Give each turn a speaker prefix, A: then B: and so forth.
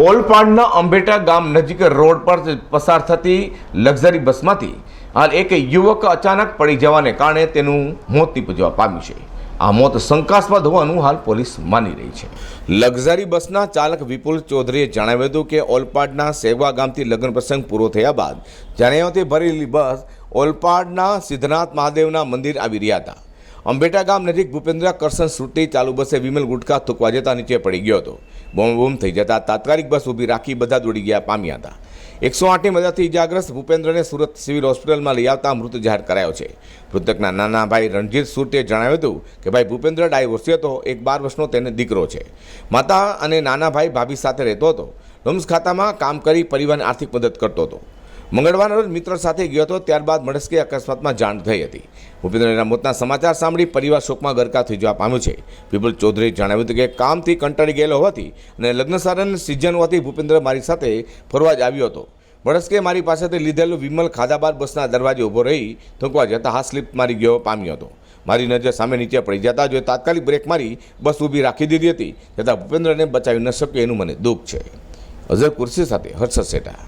A: ઓલપાડના અંબેટા ગામ નજીક રોડ પર પસાર થતી લક્ઝરી બસમાંથી હાલ એક યુવક અચાનક પડી જવાને કારણે તેનું મોત નીપજવા પામ્યું છે. આ મોત શંકાસ્પદ હોવાનું હાલ પોલીસ માની રહી છે. લક્ઝરી બસના ચાલક વિપુલ ચૌધરીએ જણાવ્યું હતું કે ઓલપાડના સેવા ગામથી લગ્ન પ્રસંગ પૂરો થયા બાદ જણાવ્યાથી ભરેલી બસ ઓલપાડના સિદ્ધનાથ મહાદેવના મંદિર આવી રહ્યા હતા. અંબેટા ગામ નજીક ભૂપેન્દ્ર કરશન શ્રુતિ ચાલુ બસે વિમલ ગુટકા થૂકવા જતા નીચે પડી ગયો હતો. બોમ બોમ થઈ જતા તાત્કાલિક બસ ઊભી રાખી બધા દોડી ગયા પામ્યા હતા. એકસો આઠની મદદથી ઇજાગ્રસ્ત ભૂપેન્દ્રને સુરત સિવિલ હોસ્પિટલમાં લઈ આવતા મૃત જાહેર કરાયો છે. મૃતકના નાના ભાઈ રણજીત સુરતે જણાવ્યું હતું કે ભાઈ ભૂપેન્દ્ર ડાયવોર્સી હતો એક બાર વર્ષનો તેને દીકરો છે. માતા અને નાના ભાઈ ભાભી સાથે રહેતો હતો. ડોમ્સ ખાતામાં કામ કરી પરિવારને આર્થિક મદદ કરતો હતો. મંગળવારના રોજ મિત્ર સાથે ગયો હતો, ત્યારબાદ મળસ્કે અકસ્માતમાં જાણ થઈ હતી. ભૂપેન્દ્રના મોતના સમાચાર સાંભળી પરિવાર શોકમાં ગરકા થઈ જવા પામ્યું છે. વિપુલ ચૌધરીએ જણાવ્યું હતું કે કામથી કંટાળી ગયેલો હોવાથી અને લગ્ન સારન સિઝન હોવાથી ભૂપેન્દ્ર મારી સાથે ફરવા જ આવ્યો હતો. વડસ્કે મારી પાસેથી લીધેલું વિમલ ખાધા બાદ બસના દરવાજે ઊભો રહી થૂંકવા જતાં હાથ સ્લીપ મારી ગયો પામ્યો હતો. મારી નજર સામે નીચે પડી જતા જો તાત્કાલિક બ્રેક મારી બસ ઊભી રાખી દીધી હતી છતાં ભૂપેન્દ્રને બચાવી ન શક્યો એનું મને દુઃખ છે. અઝર કુર્સી સાથે હર્ષદ શેઠા